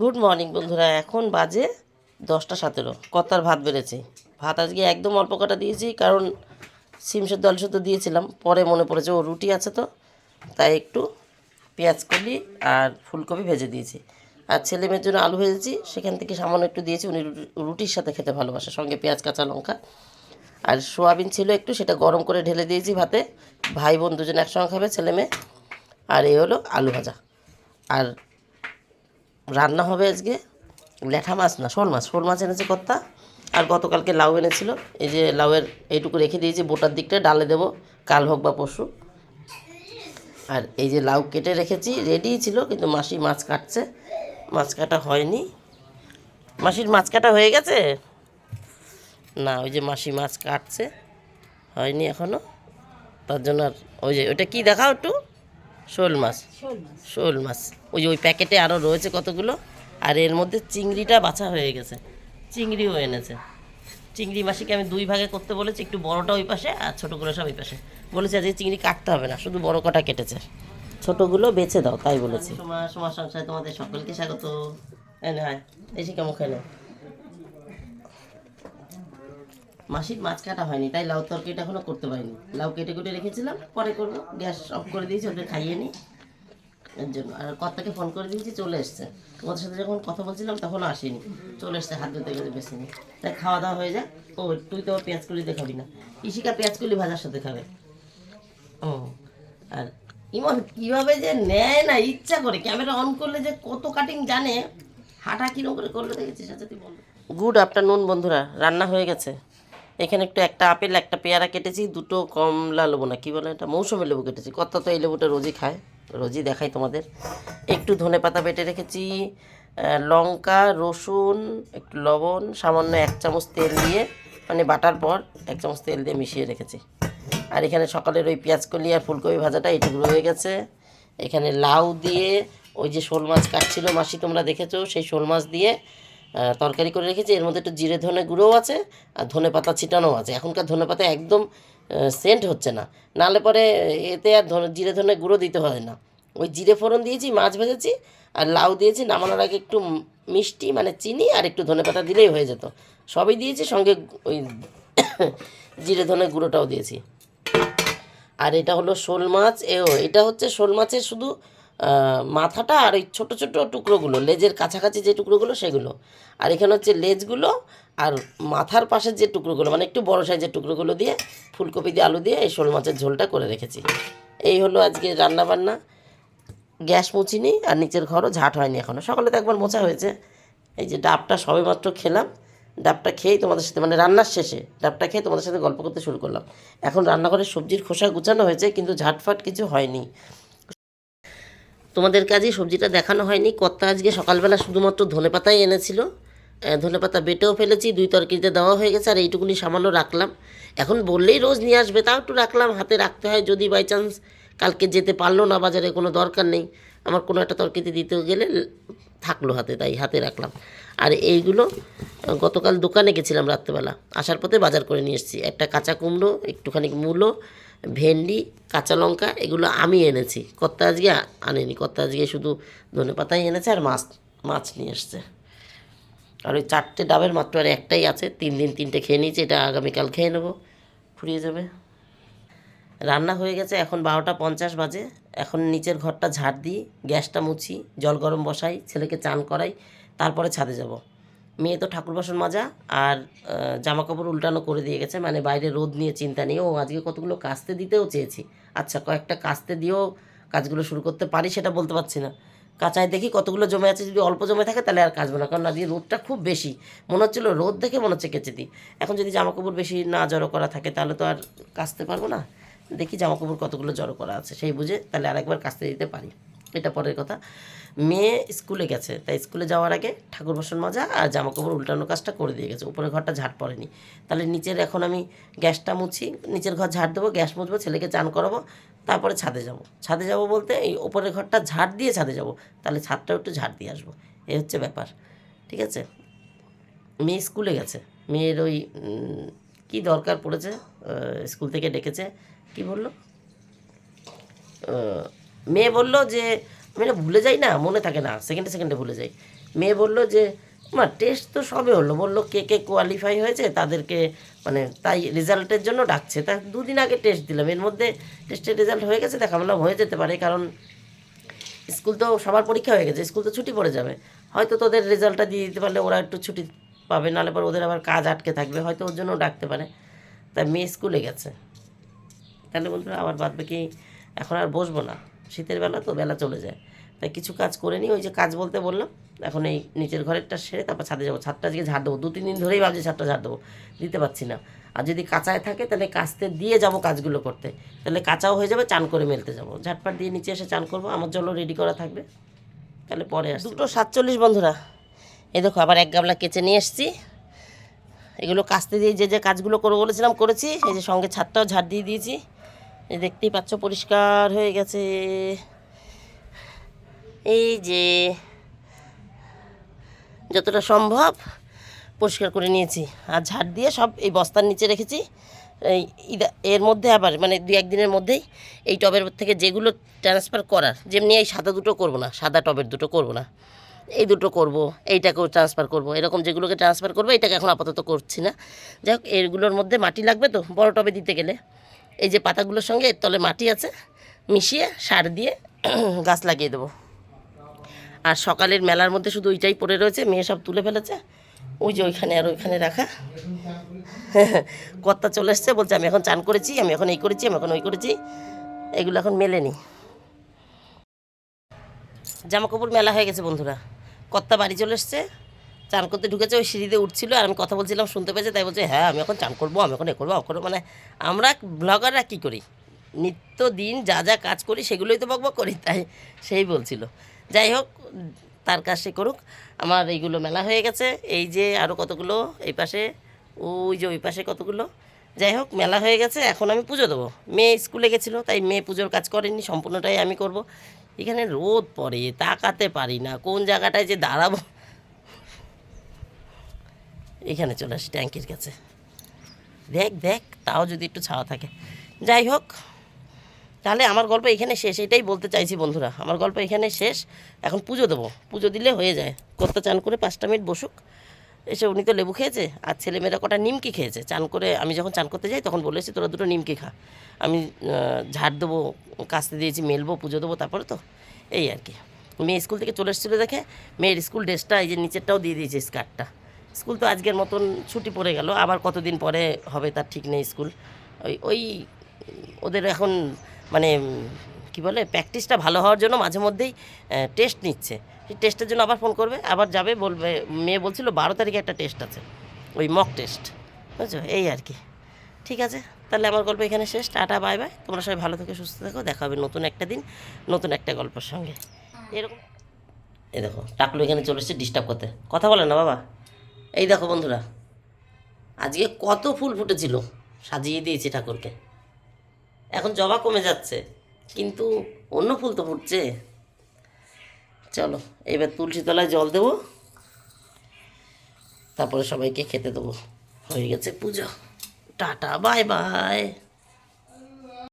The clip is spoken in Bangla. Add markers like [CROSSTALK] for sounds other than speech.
গুড মর্নিং বন্ধুরা। এখন বাজে দশটা সতেরো। কতার ভাত বেড়েছে। ভাত আজকে একদম অল্প কটা দিয়েছি, কারণ সিম সেদ্ধ, আলু দিয়েছিলাম। পরে মনে পড়েছে, ও রুটি আছে তো, তাই একটু পেঁয়াজ কলি আর ফুলকপি ভেজে দিয়েছি। আর ছেলে মেয়ের জন্য আলু ভেজেছি, সেখান থেকে সামান্য একটু দিয়েছি। উনি রুটি- রুটির সাথে খেতে ভালোবাসে। সঙ্গে পেঁয়াজ, কাঁচা লঙ্কা আর সোয়াবিন ছিল একটু, সেটা গরম করে ঢেলে দিয়েছি ভাতে। ভাই বোন দুজন একসঙ্গে খাবে, ছেলে মেয়ে। আর এই হলো আলু ভাজা। আর রান্না হবে আজকে। ল্যাঠা মাছ না, শোল মাছ শোল মাছ এনেছে কর্তা। আর গতকালকে লাউ এনেছিল। এই যে লাউয়ের এইটুকু রেখে দিয়েছি, বোটার দিকটা ডালে দেবো, কাল হোক বা পরশু। আর এই যে লাউ কেটে রেখেছি রেডি ছিল, কিন্তু মাসি মাছ কাটছে। মাছ কাটা হয়নি। মাসির মাছ কাটা হয়ে গেছে? না, ওই যে মাসি মাছ কাটছে। হয়নি এখনও তার জন্য আর ওই যে ওটা কি দেখাও একটু? শোল মাছ। শোল মাছ। ওই ওই প্যাকেটে আরও রয়েছে কতগুলো আর এর মধ্যে চিংড়িটা বাছা হয়ে গেছে। চিংড়িও এনেছে। চিংড়ি মাসিকে আমি দুই ভাগে করতে বলেছি একটু বড়টা ওই পাশে আর ছোটোগুলো সব ওই পাশে। বলেছে আজকে চিংড়ি কাটতে হবে না শুধু বড় কটা কেটেছে। ছোটোগুলো বেছে দাও তাই বলেছি। সময় সময় সংসারে তোমাদের সকলকে স্বাগত। এনে হয় এসে কেমন খেলো? মাসির মাছ কাটা হয়নি, তাই লাউ তরকারিটা এখনও করতে পারিনি। লাউ কেটে কেটে রেখেছিলাম, পরে করব। গ্যাস অফ করে দিয়েছি ওদের খাইয়ে নিই এর জন্য। আর কর্তাকে ফোন করে দিয়েছি, চলে এসছে। তোমাদের সাথে যখন কথা বলছিলাম তখন আসেনি। চলে এসছে, হাত ধুতে গেলে বেশি নেই। তাই খাওয়া দাওয়া হয়ে যাক। ও, তুই তো পেঁয়াজ কলি দেখাবি না। ইশিকা পেঁয়াজ কলি ভাজার সাথে খাবে। ও, আর ইমন কীভাবে যে নেয় না, ইচ্ছা করে। ক্যামেরা অন করলে যে কত কাটিং জানে, হাঁটা কিরম করে করলে দেখেছিস? আচ্ছা তুই বল। গুড আফটারনুন, বন্ধুরা। রান্না হয়ে গেছে। এখানে একটু একটা আপেল, একটা পেয়ারা কেটেছি, দুটো কমলা লেবু না, কী বলে এটা? মৌসুমি লেবু কেটেছি। কত তো এই লেবুটা রোজই খায়, রোজই দেখাই তোমাদের। একটু ধনে পাতা বেটে রেখেছি লঙ্কা, রসুন, একটু লবণ, সামান্য এক চামচ তেল দিয়ে মানে বাটার পর এক চামচ তেল দিয়ে মিশিয়ে রেখেছি। আর এখানে সকালের ওই পেঁয়াজ কলি আর ফুলকপি ভাজাটা এটুকু রয়ে গেছে। এখানে লাউ দিয়ে ওই যে শোল মাছ কাটছিল, মাসি তোমরা দেখেছ, সেই শোল মাছ দিয়ে তরকারি করে রেখেছি, এর মধ্যে একটু জিরে ধনে গুঁড়োও আছে আর ধনে পাতা ছিটানোও আছে। এখনকার ধনে পাতা একদম সেন্ট হচ্ছে না। নালে পরে এতে আর ধনে, জিরে ধনে গুঁড়ো দিতে হয় না। ওই জিরে ফোড়ন দিয়েছি, মাছ ভেজেছি আর লাউ দিয়েছি, নামানোর আগে একটু মিষ্টি মানে চিনি আর একটু ধনে পাতা দিলেই হয়ে যেত। সবই দিয়েছি, সঙ্গে ওই [COUGHS] জিরে ধনে গুঁড়োটাও দিয়েছি। আর এটা হলো শোল মাছ, এও এটা হচ্ছে শোল মাছের শুধু মাথাটা আর ওই ছোটো ছোটো টুকরোগুলো, লেজের কাছাকাছি যে টুকরোগুলো সেগুলো। আর এখানে হচ্ছে লেজগুলো আর মাথার পাশের যে টুকরোগুলো মানে একটু বড় সাইজের টুকরোগুলো দিয়ে ফুলকপি দিয়ে আলু দিয়ে এই শোল মাছের ঝোলটা করে রেখেছি। এই হলো আজকে রান্নাবান্না। গ্যাস মুছিনি আর নিচের ঘরও ঝাট হয়নি এখনও সকালে তো একবার মোছা হয়েছে। এই যে ডাবটা সবেমাত্র খেলাম। ডাবটা খেয়েই তোমাদের সাথে মানে রান্নার শেষে ডাবটা খেয়ে তোমাদের সাথে গল্প করতে শুরু করলাম। এখন রান্নাঘরে সবজির খোসা গুছানো হয়েছে, কিন্তু ঝাটফাট কিছু হয়নি। তোমাদের কাজে সবজিটা দেখানো হয়নি। কর্তা আজকে সকালবেলা শুধুমাত্র ধনে পাতাই এনেছিল। ধনে পাতা বেটেও ফেলেছি, দুই তরকারিতে দেওয়া হয়ে গেছে, আর এইটুকুনি সামান্য রাখলাম। এখন বললেই রোজ নিয়ে আসবে, তাও একটু রাখলাম, হাতে রাখতে হয় যদি বাই চান্স কালকে যেতে পারল না, বাজারে কোনো দরকার নেই। আমার কোনো একটা তরকারিতে দিতে গেলে থাকল হাতে, তাই হাতে রাখলাম। আর এইগুলো গতকাল দোকানে গেছিলাম রাত্রেবেলা। আসার পথে বাজার করে নিয়ে এসেছি। একটা কাঁচা কুমড়ো, একটুখানি মূলো ভেন্ডি, কাঁচা লঙ্কা, এগুলো আমি এনেছি। কর্তা আজকে আনেনি। কর্তা আজকে শুধু ধনে পাতাই এনেছে আর মাছ মাছ নিয়ে এসছে। আর ওই চারটে ডাবের মাত্র আর একটাই আছে। তিন দিন তিনটে খেয়ে নিয়েছি, এটা আগামীকাল খেয়ে নেব। ফুরিয়ে যাবে। রান্না হয়ে গেছে, এখন বারোটা পঞ্চাশ বাজে। এখন নিচের ঘরটা ঝাড় দিই, গ্যাসটা মুছি, জল গরম বসাই, ছেলেকে চান করাই, তারপরে ছাদে যাব। মেয়ে তো ঠাকুর বাসন মাজা, আর জামা কাপড় উল্টানো করে দিয়ে গেছে মানে বাইরে রোদ নিয়ে চিন্তা নেই। ও আজকে কতগুলো কাস্তে দিতেও চেয়েছি। আচ্ছা কয়েকটা কাস্তে দিয়েও কাজগুলো শুরু করতে পারি সেটা বলতে পারছি না। কাঁচায় দেখি কতগুলো জমে আছে, যদি অল্প জমে থাকে তাহলে আর কাচবো না, কারণ আজকে রোদটা খুব বেশি। মনে হচ্ছিল রোদ দেখে মনে হচ্ছে কেচে দিই। এখন যদি জামা কাপড় বেশি না জড়ো করা থাকে তাহলে তো আর কাচতে পারব না। দেখি জামা কাপড় কতগুলো জড়ো করা আছে, সেই বুঝে তাহলে আরেকবার কাচতে দিতে পারি। এটা পরের কথা। মেয়ে স্কুলে গেছে, তাই স্কুলে যাওয়ার আগে ঠাকুর বাসন মাজা আর জামা কাপড় উল্টানোর কাজটা করে দিয়ে গেছে, উপরের ঘরটা ঝাড় পড়েনি। তাহলে নিচের এখন আমি গ্যাসটা মুছি, নিচের ঘর ঝাড় দেবো, গ্যাস মুছবো, ছেলেকে চান করাবো, তারপরে ছাদে যাব। ছাদে যাব বলতে এই উপরের ঘরটা ঝাড় দিয়ে ছাদে যাব, তাহলে ছাদটাও একটু ঝাড় দিয়ে আসব এই হচ্ছে ব্যাপার, ঠিক আছে? মেয়ে স্কুলে গেছে, মেয়ের ওই কি দরকার পড়েছে স্কুল থেকে ডেকেছে, কি বলল? মেয়ে বলল যে আমি না ভুলে যাই না, মনে থাকে না সেকেন্ডে সেকেন্ডে ভুলে যাই। মেয়ে বলল যে, মা টেস্ট তো সবে হলো। বলল, কে কে কোয়ালিফাই হয়েছে তাদেরকে মানে তাই রেজাল্টের জন্য ডাকছে। তা দুদিন আগে টেস্ট দিলাম। এর মধ্যে টেস্টের রেজাল্ট হয়ে গেছে দেখা বললাম হয়ে যেতে পারে, কারণ স্কুল তো সবার পরীক্ষা হয়ে গেছে স্কুল তো ছুটি পড়ে যাবে। হয়তো তোদের রেজাল্টটা দিয়ে দিতে পারলে ওরা একটু ছুটি পাবে, নাহলে পর ওদের আবার কাজ আটকে থাকবে, হয়তো ওর জন্য ডাকতে পারে। তাই মেয়ে স্কুলে গেছে। তাহলে বন্ধুরা, আবার বাদ বাকি এখন আর বসবো না। শীতের বেলা তো বেলা চলে যায়। তাই কিছু কাজ করে নিই, ওই যে কাজ বলতে বললাম, এখন এই নিচের ঘরেরটা সেরে তারপর ছাদে যাব। ছাদটা আজকে ঝাড় দেবো দু তিন দিন ধরেই ভাবছি ছাদটা ঝাড় দেবো, দিতে পারছি না। আর যদি কাঁচায় থাকে তাহলে কাচতে দিয়ে যাব কাজগুলো করতে। তাহলে কাঁচাও হয়ে যাবে, চান করে মেলতে যাব। ঝাটপাট দিয়ে নিচে এসে চান করব, আমার জন্য রেডি করা থাকবে। তাহলে পরে আসছি। দুটো সাতচল্লিশ বন্ধুরা। এই দেখো, আবার এক গামলা কেচে নিয়ে এসছি। এগুলো কাচতে দিয়ে যে যে কাজগুলো করব বলেছিলাম, করেছি। এই যে সঙ্গে ছাদটাও ঝাড় দিয়ে দিয়েছি। দেখতেই পাচ্ছ, পরিষ্কার হয়ে গেছে। এই যে, যতটা সম্ভব পরিষ্কার করে নিয়েছি। আর ঝাড় দিয়ে সব এই বস্তার নিচে রেখেছি। এই এর মধ্যে আবার মানে দু একদিনের মধ্যেই এই টবের থেকে যেগুলো ট্রান্সফার করার, যেমনি এই সাদা দুটো করব না, সাদা টবের দুটো করব না। এই দুটো করব, এইটাকেও ট্রান্সফার করব। এরকম যেগুলোকে ট্রান্সফার করব, এটাকে এখন আপাতত করছি না। যাই এগুলোর মধ্যে মাটি লাগবে তো, বড় টবে দিতে গেলে। এই যে পাতাগুলোর সঙ্গে এর তলে মাটি আছে, মিশিয়ে সার দিয়ে [CLEARS THROAT] গাছ লাগিয়ে দেবো। আর সকালের মেলার মধ্যে শুধু ওইটাই পড়ে রয়েছে, মেয়ে সব তুলে ফেলেছে। ওই যে ওইখানে আর ওইখানে রাখা। কর্তা চলে এসছে, বলছে, আমি এখন চান করেছি, আমি এখন এই করেছি, আমি এখন ওই করেছি। এগুলো এখন মেলেনি। জামা কাপড় মেলা হয়ে গেছে, বন্ধুরা। কর্তা বাড়ি চলে এসছে চান করতে ঢুকেছে, ওই সিঁড়িতে উঠছিল আর আমি কথা বলছিলাম, শুনতে পেয়েছে, তাই বলছে হ্যাঁ আমি এখন চান করব, আমি এখন এ করব করব। মানে আমরা ব্লগাররা কী করি? নিত্য দিন যা যা কাজ করি, সেগুলোই তো বকবক করি, তাই সেই বলছিল। যাই হোক, তার কাজ সে করুক। আমার এইগুলো মেলা হয়ে গেছে। এই যে আরও কতগুলো এই পাশে, ওই যে ওই পাশে কতগুলো। যাই হোক, মেলা হয়ে গেছে, এখন আমি পুজো দেবো। মেয়ে স্কুলে গেছিল, তাই মেয়ে পুজোর কাজ করেনি, সম্পূর্ণটাই আমি করব। এখানে রোদ পড়ে, তাকাতে পারি না, কোন জায়গাটায় যে দাঁড়াবো? এখানে চলে আসি ট্যাঙ্কির কাছে। দেখ দেখ, তাও যদি একটু ছাওয়া থাকে। যাই হোক, তাহলে আমার গল্প এখানে শেষ। এটাই বলতে চাইছি বন্ধুরা, আমার গল্প এখানে শেষ। এখন পুজো দেবো। পুজো দিলে হয়ে যায়। কর্তা চান করে পাঁচটা মিনিট বসুক। এসে উনি তো লেবু খেয়েছে, আর ছেলেমেয়েরা কটা নিমকি খেয়েছে। চান করে আমি যখন চান করতে যাই, তখন বলেছি তোরা দুটো নিমকি খা। আমি ঝাড় দেবো, কাস্তে দিয়েছি, মেলবো, পুজো দেবো, তারপরে তো এই আর কি। মেয়ে স্কুল থেকে চলে এসেছিল দেখে, মেয়ের স্কুল ড্রেসটা এই যে নিচেরটাও দিয়ে দিয়েছে স্কার্টটা। স্কুল তো আজকের মতন ছুটি পড়ে গেল আবার কতদিন পরে হবে তার ঠিক নেই স্কুল। ওই ওই ওদের এখন মানে কি বলে প্র্যাকটিসটা ভালো হওয়ার জন্য মাঝে মধ্যেই টেস্ট নিচ্ছে। সেই টেস্টের জন্য আবার ফোন করবে আবার যাবে বলবে মেয়ে বলছিল বারো তারিখে একটা টেস্ট আছে ওই মক টেস্ট বুঝছ? এই আর কি। ঠিক আছে তাহলে আমার গল্প এখানে শেষ টাটা বাই বাই তোমরা সবাই ভালো থেকে সুস্থ থাকো দেখা হবে নতুন একটা দিন নতুন একটা গল্পের সঙ্গে। এরকম এই দেখো টাকলু এখানে চলে এসছে ডিস্টার্ব করতে। কথা বলে না বাবা? এই দেখো বন্ধুরা, আজকে কত ফুল ফুটেছিল সাজিয়ে দিয়েছি ঠাকুরকে। এখন জবা কমে যাচ্ছে, কিন্তু অন্য ফুল তো ফুটছে। চলো, এবার তুলসী তলায় জল দেবো, তারপরে সবাইকে খেতে দেবো। হয়ে গেছে পুজো। Tata, bye bye.